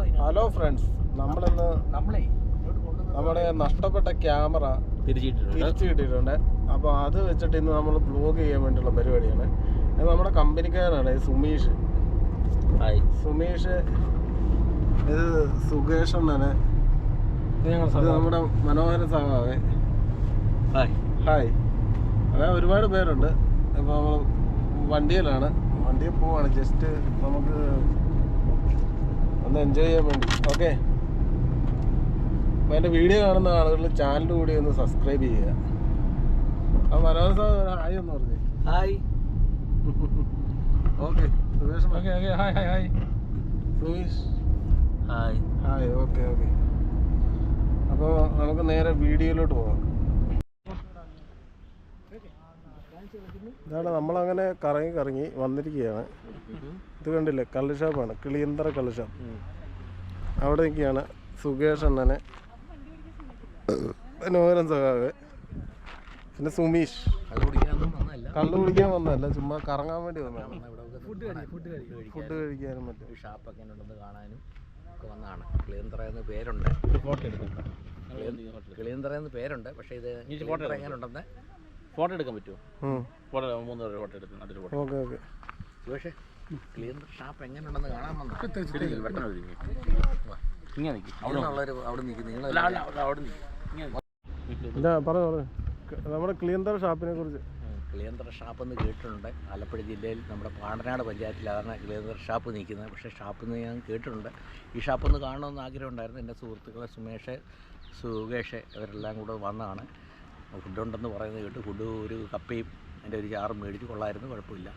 Hello friends നമ്മളിന്ന് നമ്മളെ നമ്മുടെ നഷ്ടപ്പെട്ട ക്യാമറ തിരിച്ചു കിട്ടിയിട്ടുണ്ട് അപ്പോൾ അത് വെച്ചിട്ട് ഇന്ന് നമ്മൾ ബ്ലോഗ് ചെയ്യാൻ വേണ്ടിയുള്ള പരിപാടിയാണ്. ഇത് നമ്മുടെ കമ്പനിക്കാരനാണ് സുമീഷ്. ഹായ് സുമീഷ് ഇത് സുകേഷ് അണ്ണന് ഇത് നമ്മുടെ മനോഹര സഹാവേ ഹായ് ഹായ് അങ്ങനെ ഒരുപാട് പേരുണ്ട്. അപ്പോൾ നമ്മൾ വണ്ടിയിലാണ്. വണ്ടിയിൽ പോവാണ്. ജസ്റ്റ് നമുക്ക് ഒന്ന് എൻജോയ് ചെയ്യാൻ വേണ്ടി. ഓക്കെ അപ്പോൾ എന്റെ വീഡിയോ കാണുന്ന ആളുകൾ ചാനൽ കൂടി ഒന്ന് സബ്സ്ക്രൈബ് ചെയ്യുക. അപ്പോൾ മനോഹര സാർ ഹായ് എന്ന് പറഞ്ഞേ. Hi okay Suresh okay okay hi hi hi Sumesh hi hi okay okay അപ്പോൾ നമുക്ക് നേരെ വീഡിയോയിലോട്ട് പോകാം ഇതാണ് നമ്മളങ്ങനെ കറങ്ങി കറങ്ങി വന്നിരിക്കുകയാണ്. ഇത് കണ്ടില്ലേ? കള്ള് ഷാപ്പാണ്. കിളിയന്തറ കള്ള് ഷാപ്പ്. അവിടെ നിൽക്കുകയാണ് സുകേഷ് അണ്ണനെ. മനോഹരൻ സഖാവ്. പിന്നെ സുമീഷ്. കള്ളു കുടിക്കാൻ വന്നതല്ല. ചുമ്മാ കറങ്ങാൻ വേണ്ടി വന്നതാണ് ഫുഡ് കഴിക്കാനും മറ്റും ഷാപ്പൊക്കെ ഉണ്ടെന്ന് കാണാനും ഒക്കെ വന്നതാണ്. കിളിയന്തറ എന്ന് പേരുണ്ട്. കിളിയന്തറ എന്ന് പേരുണ്ട്. പക്ഷേ ഇത് കിളിയന്തറ എങ്ങനെ ഉണ്ടെന്ന് ഫോട്ടോ എടുക്കാൻ പറ്റുമോ? ഫോട്ടോ മൂന്ന് പേര് ഫോട്ടോ അതിൽ photo. Okay okay. Suresh Kiliyanthara shop എങ്ങനെ ഉണ്ടെന്ന് കാണാൻ വന്നു? പെട്ടെന്ന് ഒതുങ്ങി. ഇങ്ങനെ നിൽക്കും അവിടെ ഉള്ളവർ അവിടെ നിൽക്കും നിങ്ങൾ അല്ല അല്ല അവിടെ- അവിടെ നിൽക്കും ഇങ്ങനെ നിൽക്ക്. ഇല്ല പറഞ്ഞു പറഞ്ഞു ക- നമ്മുടെ ക്ലീന്തർ ഷാപ്പിനെ കുറിച്ച്. കിളിയന്തറ ഷാപ്പ് എന്ന് കേട്ടിട്ടുണ്ട്. ആലപ്പുഴ ജില്ലയിൽ നമ്മുടെ പാണ്ടനാട് പഞ്ചായത്തിലാണ് ക്ലിയന്തർ ഷാപ്പ് നിൽക്കുന്നത്. പക്ഷേ ഷാപ്പ് എന്ന് ഞാൻ കേട്ടിട്ടുണ്ട്. ഈ ഷാപ്പ് ഒന്ന് കാണണമെന്ന് ആഗ്രഹമുണ്ടായിരുന്നു. എന്റെ സുഹൃത്തുക്കളെ സുമേഷ് സുകേഷ് ഇവരെല്ലാം കൂടെ വന്നതാണ്. ഫുഡുണ്ടെന്ന് പറയുന്നത് കേട്ട് ഫുഡ് ഒരു കപ്പയും എന്റെ ഒരു ചാറും മേടിച്ച് കൊള്ളായിരുന്നു കുഴപ്പമില്ല.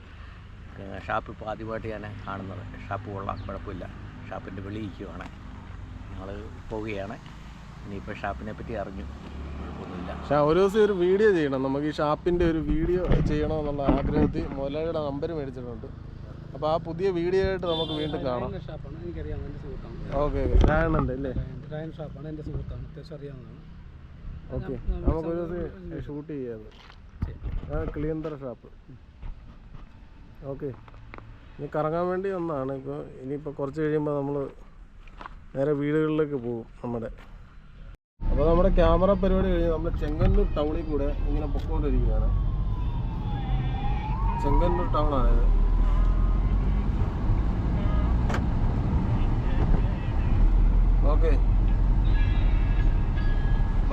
ഷാപ്പ് ഇപ്പോൾ ആദ്യമായിട്ട് ഞാൻ കാണുന്നത്. ഷാപ്പ് കൊള്ളാം കുഴപ്പമില്ല. ഷാപ്പിന്റെ വെളി ഇരിക്കുവാണ് ഞങ്ങൾ പോവുകയാണ്. ഇനിയിപ്പോൾ ഷാപ്പിനെ പറ്റി അറിഞ്ഞു. കുഴപ്പമൊന്നുമില്ല. പക്ഷെ ഒരു ദിവസം ഒരു വീഡിയോ ചെയ്യണം. നമുക്ക് ഈ ഷാപ്പിന്റെ ഒരു വീഡിയോ ചെയ്യണമെന്നുള്ള ആഗ്രഹത്തിൽ മുതലാളിയുടെ നമ്പർ മേടിച്ചിട്ടുണ്ട്. അപ്പോൾ ആ പുതിയ വീഡിയോ ആയിട്ട് നമുക്ക് വീണ്ടും കാണാം. Okay okay. ഉണ്ട് അല്ലേ? ഡ്രൈൻ ഷാപ്പാണ്. എന്റെ സുഹൃത്താണ്. അത്യാവശ്യം അറിയാവുന്നതാണ്. ഓക്കെ. നമുക്കൊരു ദിവസം ഷൂട്ട് ചെയ്യാം. ആ ക്ലിയന്തർ ഷാപ്പ് ഓക്കെ. ഇനി കറങ്ങാൻ വേണ്ടി ഒന്നാണ് ഇപ്പോൾ ഇനിയിപ്പോൾ കുറച്ച് കഴിയുമ്പോൾ നമ്മൾ നേരെ വീടുകളിലേക്ക് പോകും നമ്മുടെ. അപ്പോൾ നമ്മുടെ ക്യാമറ പരിപാടി കഴിഞ്ഞ് നമ്മൾ ചെങ്ങന്നൂർ ടൗണിൽ കൂടെ ഇങ്ങനെ പൊക്കോണ്ടിരിക്കുകയാണ്. ചെങ്ങന്നൂർ ടൗണാണിത് ഓക്കെ.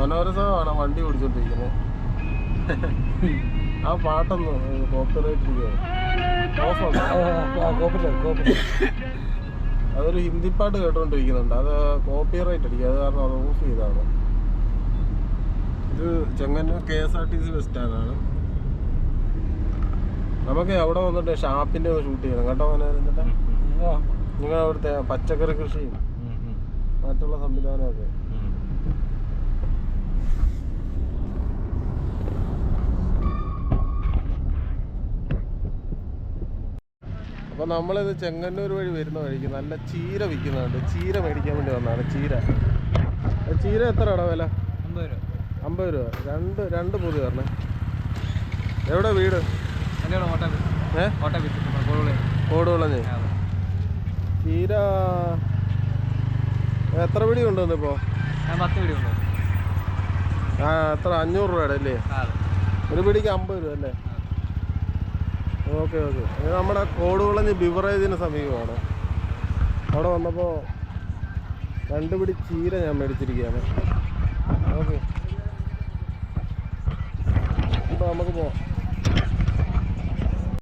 മനോരസമാണ് വണ്ടി ഓടിച്ചോണ്ടിരിക്കുന്നത് ആ പാട്ടൊന്നും കോപ്പറേറ്റ് അതൊരു ഹിന്ദി പാട്ട് കേട്ടോണ്ടിരിക്കുന്നുണ്ട്. അത് കോപ്പിറൈറ്റ് അടിക്കുക. അത് കാരണം അത് ഓഫ് ചെയ്താണ് ഇത് Chengannur K S R T C bus സ്റ്റാൻഡാണ് നമുക്ക് അവിടെ വന്നിട്ട് ഷാപ്പിന്റെ ഷൂട്ട് ചെയ്യണം. കേട്ടോ മനോരഞ്ജൻ നിങ്ങൾ അവിടുത്തെ പച്ചക്കറി കൃഷിയും മറ്റുള്ള സംവിധാനമൊക്കെ. അപ്പൊ നമ്മളിത് ചെങ്ങന്നൂർ വഴി വരുന്ന വഴിക്ക് നല്ല ചീര വിൽക്കുന്നുണ്ട്. ചീര മേടിക്കാൻ വേണ്ടി വന്നാണ് ചീര. ചീര എത്ര ഇടാ വില? അമ്പത് രൂപ. അമ്പത് രൂപ. രണ്ട് രണ്ട് പൊതി തരണേ എവിടെ വീട്? കോടുകുളഞ്ഞ്. ചീര എത്ര പിടി കൊണ്ടുവന്നു ഇപ്പോൾ പത്ത് പിടി ആ എത്ര? അഞ്ഞൂറ് രൂപയുടെ അല്ലേ? ഒരു പിടിക്ക് അമ്പത് രൂപ അല്ലേ? Okay okay. നമ്മുടെ കോടുകുളഞ്ഞ് ബിവറേജിന് സമീപമാണ്. അവിടെ വന്നപ്പോൾ രണ്ട് പിടി ചീര ഞാൻ മേടിച്ചിരിക്കുകയാണ്. ഓക്കെ. അപ്പോൾ നമുക്ക് പോവാം.